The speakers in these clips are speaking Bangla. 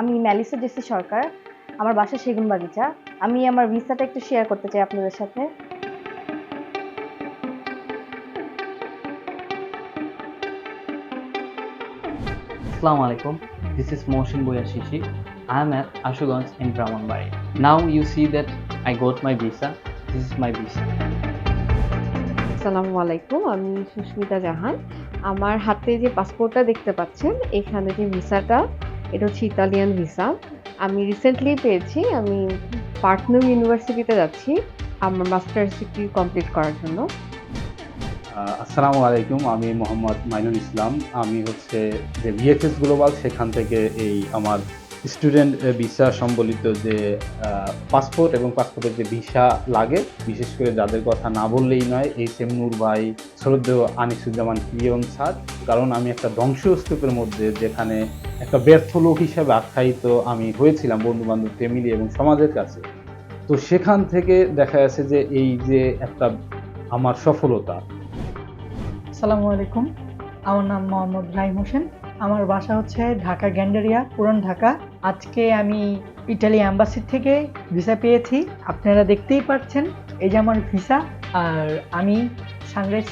আমি ম্যালিসা জেসি সরকার আমার বাসা সেগুন বাগিচা আমি আমার ভিসাটা একটু শেয়ার করতে চাই আপনাদের সাথে। আসসালামু আলাইকুম দিস ইজ মোশন বইয়া শিশি I am at Ashuganj in Brahmanbaria now you see that I got my visa this is my visa আসসালামু আলাইকুম আমি সুস্মিতা জাহান। আমার হাতে যে পাসপোর্টটা দেখতে পাচ্ছেন এখানে যে ভিসাটা এটা হচ্ছে ইতালিয়ান ভিসা আমি রিসেন্টলি পেয়েছি, আমি পার্টনার ইউনিভার্সিটিতে যাচ্ছি, আমার মাস্টার্স ডিগ্রি কমপ্লিট করার জন্য। আসসালামু আলাইকুম, আমি মোহাম্মদ মাইনুল ইসলাম। আমি হচ্ছে যে ভিএফএস গ্লোবাল সেখান থেকে এই আমার স্টুডেন্ট ভিসা সম্বলিত যে পাসপোর্ট এবং পাসপোর্টের যে ভিসা লাগে, বিশেষ করে যাদের কথা না বললেই নয় এই সেম নূর ভাই, শ্রদ্ধেয় আনিসুজ্জামান পিয়ন স্যার। কারণ আমি একটা ধ্বংসস্তূপের মধ্যে যেখানে একটা ব্যর্থ লোক হিসাবে আখ্যায়িত আমি হয়েছিলাম বন্ধু বান্ধব ফ্যামিলি এবং সমাজের কাছে। তো সেখান থেকে দেখা যাচ্ছে যে, এই যে একটা আমার সফলতা। আসসালামু আলাইকুম। আমার নাম মোহাম্মদ রাহিম হোসেন। আমার বাসা হচ্ছে ঢাকা গ্যান্ডারিয়া, পুরান ঢাকা। আজকে আমি ইটালি অ্যাম্বাসি থেকে ভিসা পেয়েছি। আপনারা দেখতেই পাচ্ছেন, এই যে আমার ভিসা আর আমি সানরাইজ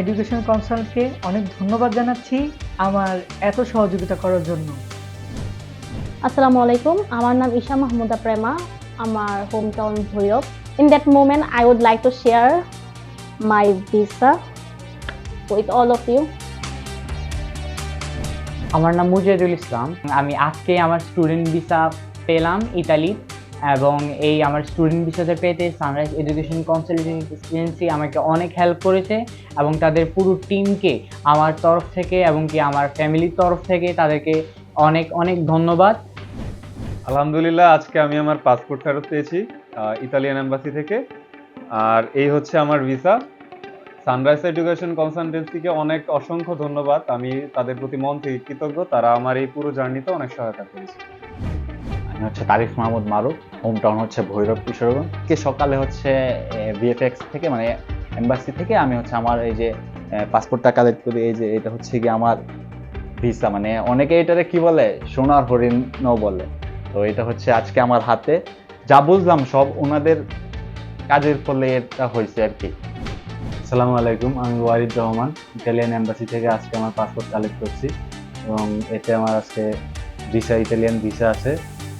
এডুকেশন কাউন্সিলকে অনেক ধন্যবাদ জানাচ্ছি আমার এত সহযোগিতা করার জন্য। আসসালামু আলাইকুম, আমার নাম ঈশা মাহমুদা প্রেমা, আমার home town Bhairab. In that moment I would like to share my visa with all of you আমার নাম মুজাহিদুল ইসলাম। আমি আজকে আমার স্টুডেন্ট ভিসা পেলাম ইতালি এবং এই আমার স্টুডেন্ট ভিসাতে পেতে সানরাইজ এডুকেশন কনসালটেন্ট এজেন্সি আমাকে অনেক হেল্প করেছে এবং তাদের পুরো টিমকে আমার তরফ থেকে এবং কি আমার ফ্যামিলির তরফ থেকে তাদেরকে অনেক অনেক ধন্যবাদ। আলহামদুলিল্লাহ, আজকে আমি আমার পাসপোর্ট ফেরত পেয়েছি ইতালিয়ান এম্বাসি থেকে। আর এই হচ্ছে আমার ভিসা সানরাইজ এডুকেশন কনসালটেন্সিকে অনেক অসংখ্য ধন্যবাদ। আমি তাদের প্রতি মন থেকে কৃতজ্ঞ। তারা আমার এই পুরো জার্নিতে অনেক সহায়তা করেছে। আমি হচ্ছে তারিফ মাহমুদ মারুফ। হোম টাউন হচ্ছে ভৈরব কিশোরগঞ্জ। কে সকালে হচ্ছে বিএফএক্স থেকে মানে এম্বাসি থেকে আমি হচ্ছে আমার এই যে পাসপোর্টটা কালেক্ট করি। এই যে, এটা হচ্ছে কি আমার ভিসা মানে অনেকে এটারে কি বলে? সোনার হরিণ বলে। তো এটা হচ্ছে আজকে আমার হাতে। যা বুঝলাম সব ওনাদের কাজের ফলে এটা হয়েছে আর কি। আসসালামু আলাইকুম, আমি ওয়ারিদ রহমান ইটালিয়ান এম্বাসি থেকে আজকে আমার পাসপোর্ট কালেক্ট করছি এবং এতে আমার আজকে ভিসা ইতালিয়ান ভিসা আছে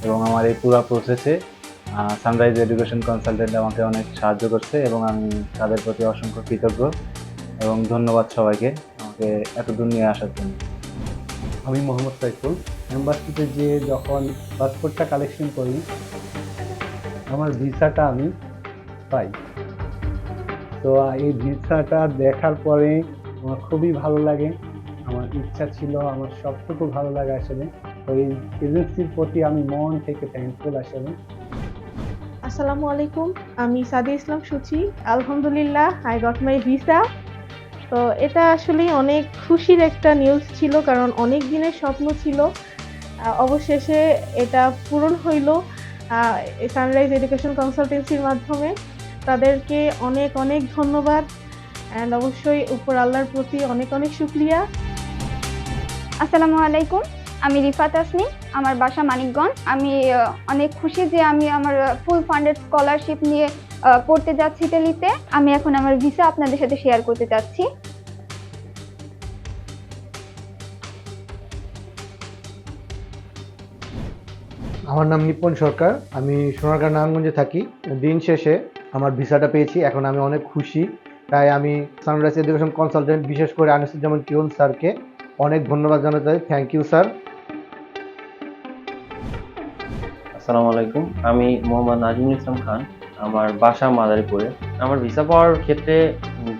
এবং আমার এই পুরো প্রসেসে সানরাইজ এডুকেশন কনসালটেন্ট আমাকে অনেক সাহায্য করছে এবং আমি তাদের প্রতি অসংখ্য কৃতজ্ঞ এবং ধন্যবাদ সবাইকে আমাকে এত দূর নিয়ে আসার জন্য। আমি মোহাম্মদ সাইফুল, এম্বাসিতে যে যখন পাসপোর্টটা কালেকশন করি, আমার ভিসাটা আমি পাই। তো এই ভিসাটা দেখার পরে আমার খুবই ভালো লাগে। আমার ইচ্ছা ছিল, আমার সবটুকু ভালো লাগে আসলে। তো এই এজেন্সির প্রতি আমি মন থেকে থ্যাঙ্কফুল আসলে। আসসালামু আলাইকুম, আমি সাদি ইসলাম সুচি। আলহামদুলিল্লাহ আই গট মাই ভিসা তো এটা আসলে অনেক খুশির একটা নিউজ ছিল, কারণ অনেক দিনের স্বপ্ন ছিল। অবশেষে এটা পূরণ হইল সানরাইজ এডুকেশন কনসালটেন্সির মাধ্যমে। তাদেরকে অনেক অনেক ধন্যবাদ। অ্যান্ড অবশ্যই উপর আল্লাহর প্রতি অনেক অনেক শুক্রিয়া। আসসালামু আলাইকুম। আমি রিফাত আসনি আমার বাসা মানিকগঞ্জ। আমি অনেক খুশি যে আমি আমার ফুল ফান্ডেড স্কলারশিপ নিয়ে পড়তে যাচ্ছি ইতালিতে আমি এখন আমার ভিসা আপনাদের সাথে শেয়ার করতে চাচ্ছি আমার নাম নিপন সরকার। আমি সোনারগাঁ নারায়ণগঞ্জে থাকি। দিন শেষে আমার ভিসাটা পেয়েছি, এখন আমি অনেক খুশি। তাই আমি সানরাইজ এডুকেশন কনসালটেন্ট, বিশেষ করে আনিসুজ্জামান কিরণ স্যারকে অনেক ধন্যবাদ জানাতে চাই। থ্যাংক ইউ স্যার আসসালামু আলাইকুম। আমি মোহাম্মদ নাজিমুল ইসলাম খান, আমার বাসা মাদারীপুরে। আমার ভিসা পাওয়ার ক্ষেত্রে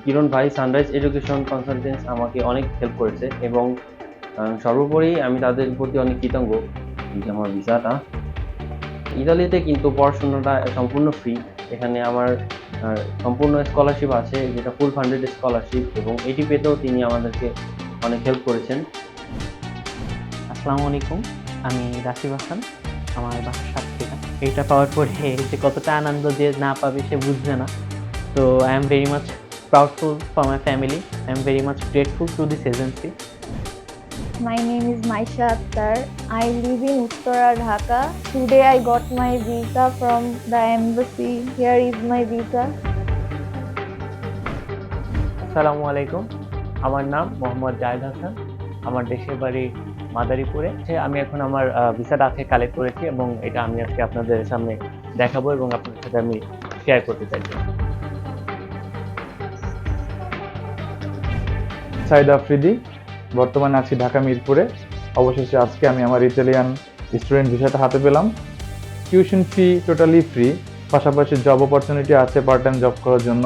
কিরণ ভাই সানরাইজ এডুকেশন কনসালটেন্স আমাকে অনেক হেল্প করেছে এবং সর্বোপরি আমি তাদের প্রতি অনেক কৃতজ্ঞ আমার ভিসাটা ইতালিতে কিন্তু পড়াশোনাটা সম্পূর্ণ ফ্রি এখানে আমার সম্পূর্ণ স্কলারশিপ আছে, যেটা ফুল ফান্ডেড স্কলারশিপ এবং এটি পেতেও তিনি আমাদেরকে অনেক হেল্প করেছেন। আসসালামু আলাইকুম, আমি রাসিব হাসান, আমার বাসার থেকে এইটা পাওয়ার পরে যে কতটা আনন্দ যে না পাবে সে বুঝবে না। তো I am very much proudful for my family I am very much grateful to this agency My name is Maisha Akhtar. I live in Uttara, Dhaka. Today I got my visa from the embassy. Here is my visa. আসসালামু আলাইকুম আমার নাম মোহাম্মদ জাহেদ হাসান আমার দেশের বাড়ি মাদারীপুরে আমি এখন আমার ভিসাটা আজকে কালেক্ট করেছি এবং এটা আমি আজকে আপনাদের সামনে দেখাবো এবং আপনাদের সাথে আমি শেয়ার করতে চাইছি সাইদ আফ্রিদি বর্তমানে আছি ঢাকা মিরপুরে। অবশেষে আজকে আমি আমার ইটালিয়ান স্টুডেন্ট ভিসাটা হাতে পেলাম। টিউশন ফি টোটালি ফ্রি পাশাপাশি জব অপরচুনিটি আছে পার্ট টাইম জব করার জন্য।